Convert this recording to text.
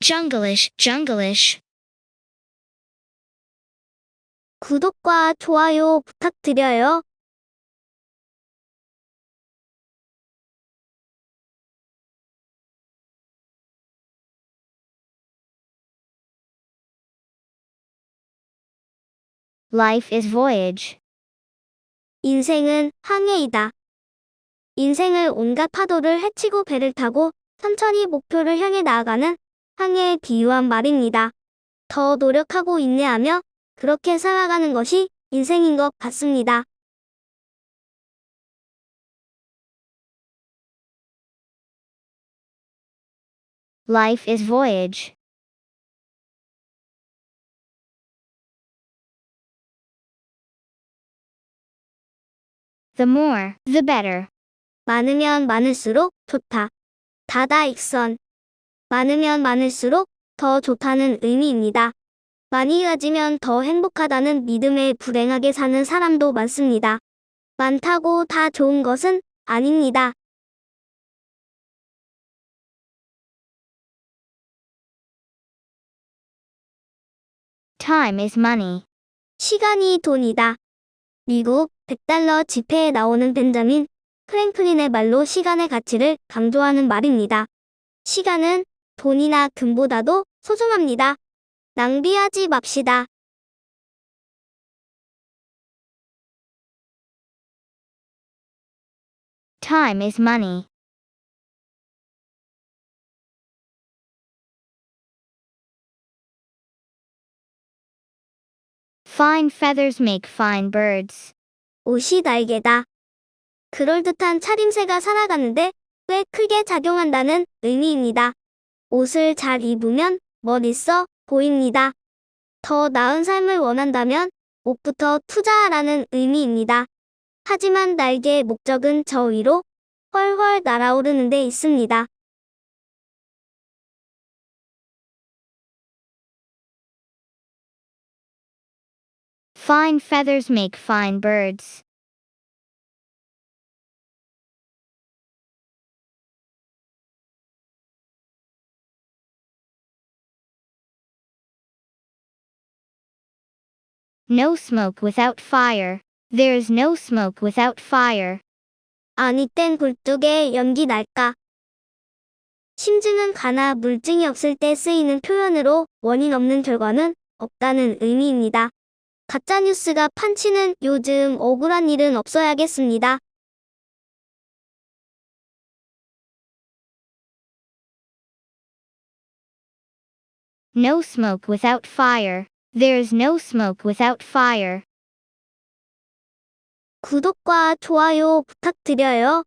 Jungleish, Jungleish. 구독과 좋아요 부탁드려요. Life is voyage. 인생은 항해이다. 인생을 온갖 파도를 헤치고 배를 타고 천천히 목표를 향해 나아가는 항해에 비유한 말입니다. 더 노력하고 인내하며 그렇게 살아가는 것이 인생인 것 같습니다. Life is voyage. The more, the better. 많으면 많을수록 좋다. 다다익선. 많으면 많을수록 더 좋다는 의미입니다. 많이 가지면 더 행복하다는 믿음에 불행하게 사는 사람도 많습니다. 많다고 다 좋은 것은 아닙니다. Time is money. 시간이 돈이다. 미국 100달러 지폐에 나오는 벤자민 프랭클린의 말로 시간의 가치를 강조하는 말입니다. 시간은 돈이나 금보다도 소중합니다. 낭비하지 맙시다. Time is money. Fine feathers make fine birds. 옷이 날개다. 그럴듯한 차림새가 살아가는데 꽤 크게 작용한다는 의미입니다. 옷을 잘 입으면 멋있어 보입니다. 더 나은 삶을 원한다면 옷부터 투자하라는 의미입니다. 하지만 날개의 목적은 저 위로 훨훨 날아오르는 데 있습니다. Fine feathers make fine birds. No smoke without fire. There is no smoke without fire. 아니 땐 굴뚝에 연기 날까. 심증은 가나 물증이 없을 때 쓰이는 표현으로 원인 없는 결과는 없다는 의미입니다. 가짜뉴스가 판치는 요즘 억울한 일은 없어야겠습니다. No smoke without fire. There is no smoke without fire. 구독과 좋아요 부탁드려요.